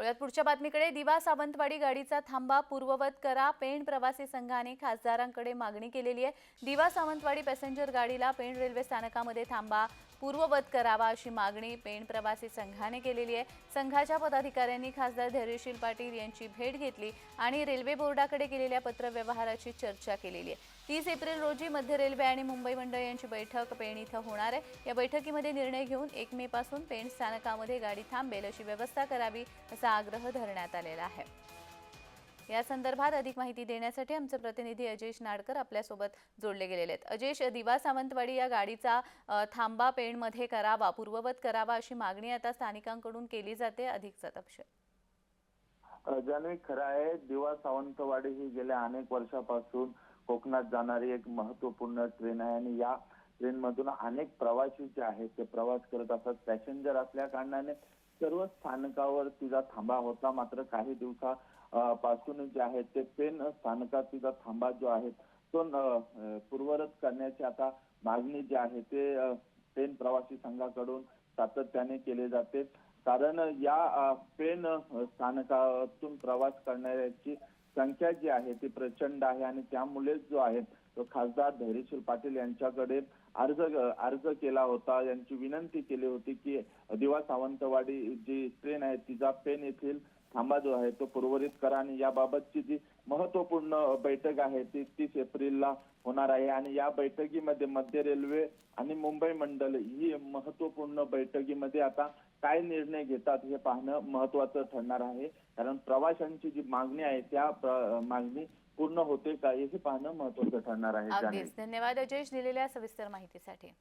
वळूयात पुढच्या बातमीकडे. दिवा सावंतवाडी गाडीचा थांबा पूर्ववत करा पेण प्रवासी संघाने खासदारांकडे मागणी केलेली आहे. दिवा सावंतवाडी पॅसेंजर गाडीला पेण रेल्वे स्थानकामध्ये थांबा. पूर्ववत करावा अशी मागणी पेण प्रवासी संघाने केलेली आहे. संघाच्या पदाधिकाऱ्यांनी खासदार धैर्यशील पाटील यांची भेट घेतली आणि रेल्वे बोर्डाकडे केलेल्या पत्रव्यवहाराची चर्चा केलेली आहे. तीस एप्रिल रोजी मध्य रेल्वे आणि मुंबई मंडळ यांची बैठक पेण इथं होणार आहे. या बैठकीमध्ये निर्णय घेऊन एक मे पासून पेण स्थानकामध्ये गाडी थांबेल अशी व्यवस्था करावी असा आग्रह धरण्यात आलेला आहे. या संदर्भात अधिक माहिती देण्यासाठी आमचे प्रतिनिधी अजेश नाडकर आपल्यासोबत जोडले गेलेले आहेत. अजेश दिवा सावंतवाडी या गाडीचा थांबा पेणमध्ये करावा पूर्ववत करावा अशी मागणी आता स्थानिकांकडून केली जाते. अधिकचा तपशील. जाणवी खरं आहे दिवा सावंतवाडी ही गेल्या अनेक वर्षापासून कोकणात जाणारी एक महत्त्वपूर्ण ट्रेन आहे आणि या ट्रेनमधून अनेक प्रवासी जे आहेत ते प्रवास करत असतात. पॅसेंजर असल्या कारणाने सर्व स्थानकावर तिचा थांबा होता. मात्र काही दिवसा पासून जे आहे ते पेन स्थानकात तिचा थांबा जो आहे तो पूर्वरत करण्याची आता मागणी जी आहे ते पेन प्रवासी संघाकडून सातत्याने केले जाते. कारण या पेन स्थानकातून प्रवास करणाऱ्याची संख्या जी आहे ती प्रचंड आहे आणि त्यामुळेच जो आहे तो खासदार धैर्यशील पाटील यांच्याकडे अर्ज अर्ज केला होता. यांची विनंती केली होती की दिवा सावंतवाडी जी ट्रेन आहे तिचा पेन येथील थांबा जो आहे तो पूर्वरित करा आणि याबाबतची जी महत्त्वपूर्ण बैठक आहे ती तीस एप्रिलला होणार आहे. आणि या बैठकीमध्ये मध्य रेल्वे आणि मुंबई मंडळ ही महत्त्वपूर्ण बैठकीमध्ये आता काय निर्णय घेतात हे पाहणं महत्वाचं ठरणार आहे. कारण प्रवाशांची जी मागणी आहे त्या मागणी पूर्ण होते का हे पाहणं महत्वाचं ठरणार आहे धन्यवाद अजेश दिलेल्या सविस्तर माहितीसाठी.